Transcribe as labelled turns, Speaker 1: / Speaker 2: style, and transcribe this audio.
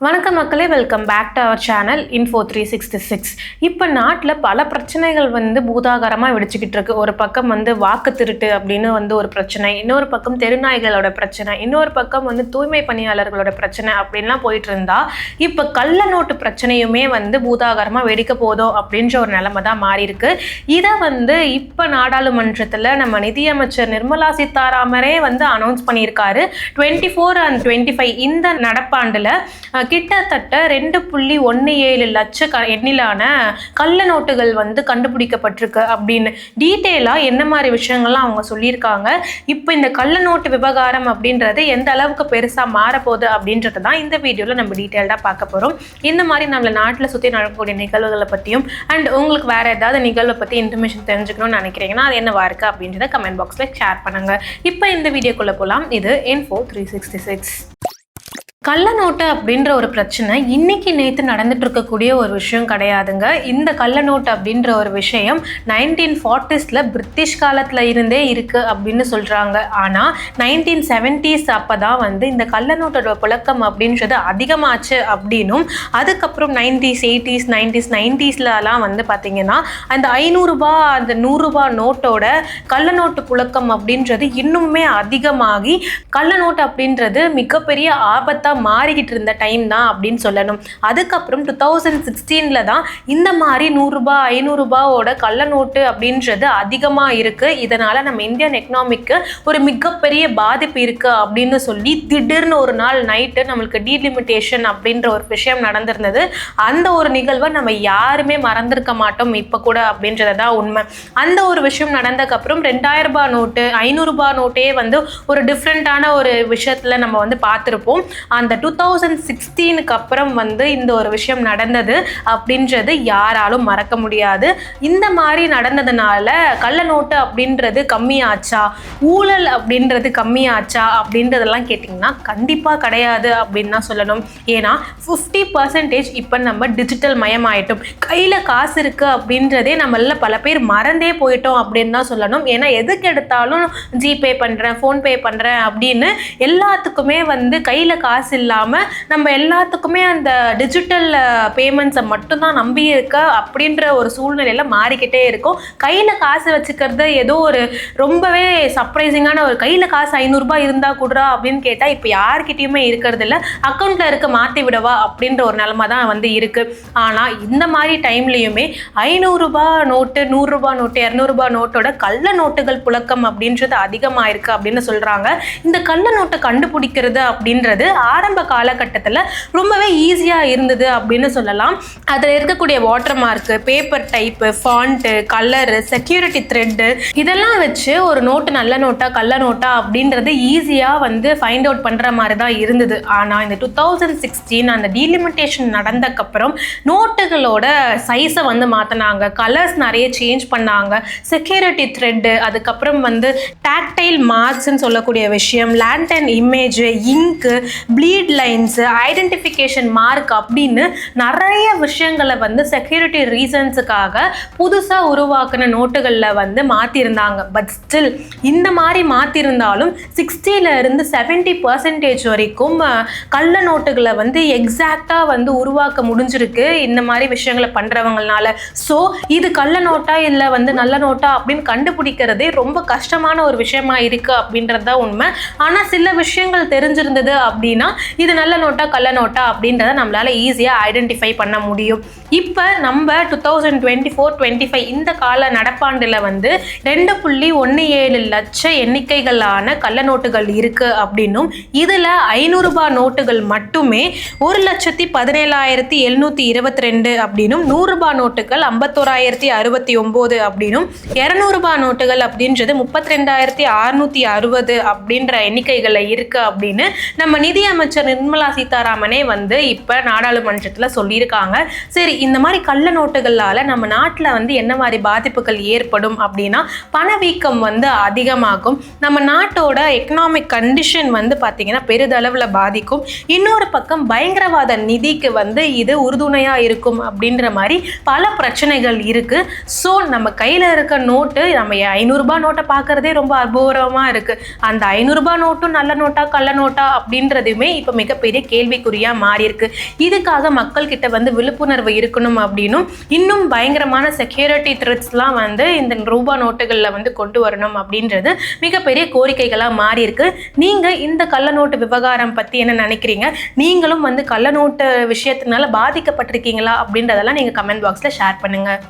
Speaker 1: வணக்கம் மக்களே welcome back to our channel info three sixty six இப்போ நாட்டில் பல பிரச்சனைகள் வந்து பூதாகரமாக வெடிச்சுக்கிட்டு இருக்கு. ஒரு பக்கம் வந்து வாக்கு திருட்டு அப்படின்னு வந்து ஒரு பிரச்சனை இன்னொரு பக்கம் தெருநாய்களோட பிரச்சனை இன்னொரு பக்கம் வந்து தூய்மை பணியாளர்களோட பிரச்சனை அப்படின்லாம் போயிட்டு இருந்தா இப்போ கள்ள நோட்டு பிரச்சனையுமே வந்து பூதாகரமாக வெடிக்க போதும் அப்படின்ற ஒரு நிலைமை தான் மாறி இருக்கு இதை வந்து இப்போ நாடாளுமன்றத்தில் நம்ம நிதியமைச்சர் நிர்மலா சீதாராமரே வந்து அனௌன்ஸ் பண்ணியிருக்காரு. Twenty four and twenty five இந்த நடப்பாண்டில் கிட்டத்தட்ட ரெண்டு புள்ளி ஒன்று ஏழு லட்ச க எண்ணிலான கள்ள நோட்டுகள் வந்து கண்டுபிடிக்கப்பட்டிருக்கு அப்படின்னு. டீட்டெயிலாக என்ன மாதிரி விஷயங்கள்லாம் அவங்க சொல்லியிருக்காங்க. இப்போ இந்த கள்ள நோட்டு விவகாரம் அப்படின்றது எந்த அளவுக்கு பெருசாக மாறப்போகுது அப்படின்றது தான் இந்த வீடியோவில் நம்ம டீட்டெயில்டாக பார்க்க போகிறோம் இந்த மாதிரி நம்மள நாட்டில் சுற்றி நடக்கக்கூடிய நிகழ்வுகளை பற்றியும் அண்ட் உங்களுக்கு வேறு ஏதாவது நிகழ்வை பற்றி இன்ஃபர்மேஷன் தெரிஞ்சுக்கணும்னு நினைக்கிறீங்கன்னா அது என்னவா இருக்குது அப்படின்றத கமெண்ட் பாக்ஸில் ஷேர் பண்ணுங்கள் இப்போ இந்த வீடியோக்குள்ளே போகலாம் இது இன்ஃபோ த்ரீ சிக்ஸ்டி சிக்ஸ் கள்ளநோட்டு அப்படின்ற ஒரு பிரச்சனை இன்னைக்கு நேற்று நடந்துட்டு இருக்கக்கூடிய ஒரு விஷயம் கிடையாதுங்க. இந்த கள்ளநோட்டு அப்படின்ற ஒரு விஷயம் நைன்டீன் ஃபார்ட்டிஸில் பிரிட்டிஷ் காலத்தில் இருந்தே இருக்குது அப்படின்னு சொல்கிறாங்க ஆனால் நைன்டீன் செவன்ட்டீஸ் அப்போ தான் வந்து இந்த கள்ளநோட்டோட புழக்கம் அப்படின்றது அதிகமாச்சு அப்படின்னும் அதுக்கப்புறம் நைன்டிஸ் எயிட்டிஸ் நைன்டிஸ் நைன்டிஸ்லலாம் வந்து பார்த்திங்கன்னா அந்த ஐநூறுரூபா அந்த நூறுரூபா நோட்டோட கள்ளநோட்டு புழக்கம் அப்படின்றது இன்னுமே அதிகமாகி கள்ளநோட்டு அப்படின்றது மிகப்பெரிய ஆபத்தாக மாறிக்கிட்டு இருந்த டைம் தான் அப்படின்னு சொல்லணும். அதுக்கப்புறம் டூ தௌசண்ட் சிக்ஸ்டீனில் தான் இந்த மாதிரி நூறுரூபா ஐநூறுரூபாவோட கள்ள நோட்டு அப்படின்றது அதிகமாக இருக்குது இதனால் நம்ம இந்தியன் எக்கனாமிக்கு ஒரு மிகப்பெரிய பாதிப்பு இருக்குது அப்படின்னு சொல்லி திடீர்னு ஒரு நாள் நைட்டு நம்மளுக்கு டீலிமிட்டேஷன் அப்படின்ற ஒரு விஷயம் நடந்திருந்தது. அந்த ஒரு நிகழ்வை நம்ம யாருமே மறந்திருக்க மாட்டோம் இப்போ கூட அப்படின்றது தான் உண்மை. அந்த ஒரு விஷயம் நடந்ததுக்கப்புறம் ரெண்டாயிரம் ரூபாய் நோட்டு ஐநூறுரூபா நோட்டே வந்து ஒரு டிஃப்ரெண்ட்டான ஒரு விஷயத்தில் நம்ம வந்து பார்த்துருப்போம். அந்த டூ தௌசண்ட் சிக்ஸ்டீனுக்கு அப்புறம் வந்து இந்த ஒரு விஷயம் நடந்தது அப்படின்றது யாராலும் மறக்க முடியாது. இந்த மாதிரி நடந்ததுனால கள்ள நோட்டு அப்படின்றது கம்மியாச்சா? ஊழல் அப்படின்றது கம்மியாச்சா? அப்படின்றதெல்லாம் கேட்டிங்கன்னா கண்டிப்பாக கிடையாது அப்படின்னு தான் சொல்லணும். ஏன்னா ஃபிஃப்டி பர்சன்டேஜ் இப்போ நம்ம டிஜிட்டல் மயமாயிட்டோம். கையில் காசு இருக்குது அப்படின்றதே நம்மள பல பேர் மறந்தே போயிட்டோம் அப்படின்னு தான் சொல்லணும். ஏன்னா எதுக்கு எடுத்தாலும் ஜிபே பண்ணுறேன் ஃபோன்பே பண்ணுறேன் அப்படின்னு எல்லாத்துக்குமே வந்து கையில் காசு காசு இல்லாமல் நம்ம எல்லாத்துக்குமே அந்த டிஜிட்டல் பேமெண்ட்ஸை மட்டும்தான் நம்பி இருக்க அப்படின்ற ஒரு சூழ்நிலையில் மாறிக்கிட்டே இருக்கும். கையில் காசு வச்சுக்கிறது ஏதோ ஒரு ரொம்பவே சர்ப்ரைசிங்கான ஒரு கையில் காசு ஐநூறுரூபா இருந்தால் கொடுறா அப்படின்னு கேட்டால் இப்போ யார்கிட்டயுமே இருக்கிறது இல்லை. அக்கௌண்ட்டில் இருக்க மாற்றி விடவா அப்படின்ற ஒரு நிலமை தான் வந்து இருக்குது ஆனால் இந்த மாதிரி டைம்லேயுமே ஐநூறுரூபா நோட்டு நூறுரூபா நோட்டு இரநூறுபா நோட்டோட கள்ள நோட்டுகள் புழக்கம் அப்படின்றது அதிகமாக இருக்குது அப்படின்னு சொல்கிறாங்க இந்த கள்ள நோட்டை கண்டுபிடிக்கிறது அப்படின்றது ஆரம்ப காலகட்டத்தில் ரொம்பவே ஈஸியாக இருந்தது அப்படின்னு சொல்லலாம். அதில் இருக்கக்கூடிய water mark paper type font colour security thread இதெல்லாம் வச்சு ஒரு நோட்டு நல்ல நோட்டா கள்ள நோட்டா அப்படின்றது ஈஸியாக வந்து ஃபைண்ட் அவுட் பண்ணுற மாதிரி தான் இருந்தது. ஆனால் இந்த டூ தௌசண்ட் சிக்ஸ்டீன் அந்த டீலிமிட்டேஷன் நடந்தக்கப்புறம் நோட்டுகளோட சைஸை வந்து மாற்றினாங்க கலர்ஸ் நிறைய சேஞ்ச் பண்ணாங்க. செக்யூரிட்டி த்ரெட்டு அதுக்கப்புறம் வந்து டாக்டைல் மார்க்ஸ்ன்னு சொல்லக்கூடிய விஷயம் லேண்டன் இமேஜ் இங்கு லீட் லைன்ஸு ஐடென்டிஃபிகேஷன் மார்க் அப்படின்னு நிறைய விஷயங்களை வந்து செக்யூரிட்டி ரீசன்ஸுக்காக புதுசாக உருவாக்கின நோட்டுகளில் வந்து மாற்றிருந்தாங்க பட் ஸ்டில் இந்த மாதிரி மாற்றிருந்தாலும் சிக்ஸ்டியிலேருந்து செவன்ட்டி பர்சன்டேஜ் வரைக்கும் கள்ள நோட்டுகளை வந்து எக்ஸாக்டாக வந்து உருவாக்க முடிஞ்சிருக்கு இந்த மாதிரி விஷயங்களை பண்ணுறவங்களால ஸோ இது கள்ள நோட்டா இல்லை வந்து நல்ல நோட்டா அப்படின்னு கண்டுபிடிக்கிறதே ரொம்ப கஷ்டமான ஒரு விஷயமா இருக்குது அப்படின்றது தான் உண்மை. ஆனால் சில விஷயங்கள் தெரிஞ்சிருந்தது அப்படின்னா இது நல்ல நோட்டா கள்ள நோட்டா அப்படின்றத நம்மளால ஈஸியாக ஐடென்டிஃபை பண்ண முடியும். இப்போ நம்ம two thousand twenty four twenty five இந்த கால நடப்பாண்டில் வந்து ரெண்டு புள்ளி ஒன்று ஏழு லட்ச எண்ணிக்கைகளான கள்ள நோட்டுகள் இருக்கு அப்படின்னும் இதில் ஐநூறுரூபா நோட்டுகள் மட்டுமே ஒரு லட்சத்தி பதினேழாயிரத்தி எழுநூற்றி இருபத்தி ரெண்டு அப்படின்னும் நூறுரூபா நோட்டுகள் ஐம்பத்தோராயிரத்தி அறுபத்தி ஒம்பது அப்படின்னும் இரநூறுபா நோட்டுகள் அப்படின்றது முப்பத்தி ரெண்டாயிரத்தி அறுநூற்றி அறுபது அப்படின்ற எண்ணிக்கைகளில் இருக்கு அப்படின்னு நம்ம நிதி அமைச்சர் நிர்மலா சீதாராமனே வந்து இப்போ நாடாளுமன்றத்தில் சொல்லியிருக்காங்க. சரி இந்த மாதிரி கள்ள நோட்டுகளால் நம்ம நாட்டில் வந்து என்ன மாதிரி பாதிப்புகள் ஏற்படும் அப்படின்னா பணவீக்கம் வந்து அதிகமாகும். நம்ம நாட்டோட எக்கனாமிக் கண்டிஷன் வந்து பார்த்திங்கன்னா பெரிதளவில் பாதிக்கும். இன்னொரு பக்கம் பயங்கரவாத நிதிக்கு வந்து இது உறுதுணையாக இருக்கும் அப்படின்ற மாதிரி பல பிரச்சனைகள் இருக்குது ஸோ நம்ம கையில் இருக்க நோட்டு நம்ம ஐநூறுரூபா நோட்டை பார்க்குறதே ரொம்ப அபூர்வமாக இருக்குது அந்த ஐநூறுரூபா நோட்டும் நல்ல நோட்டா கள்ள நோட்டா அப்படின்றதுமே இப்போ மிகப்பெரிய கேள்விக்குறியாக மாறியிருக்கு. இதுக்காக மக்கள்கிட்ட வந்து விழிப்புணர்வு இருக்கணும் அப்படின்னும் இன்னும் பயங்கரமான செக்யூரிட்டி த்ரெட்ஸ்லாம் வந்து இந்த ரூபா நோட்டுகளில் வந்து கொண்டு வரணும் அப்படின்றது மிகப்பெரிய கோரிக்கைகளாக மாறியிருக்கு. நீங்கள் இந்த கள்ள நோட்டு விவகாரம் பற்றி என்ன நினைக்கிறீங்க? நீங்களும் வந்து கள்ள நோட்டு விஷயத்தினால பாதிக்கப்பட்டிருக்கீங்களா அப்படின்றதெல்லாம் நீங்கள் கமெண்ட் பாக்ஸில் ஷேர் பண்ணுங்கள்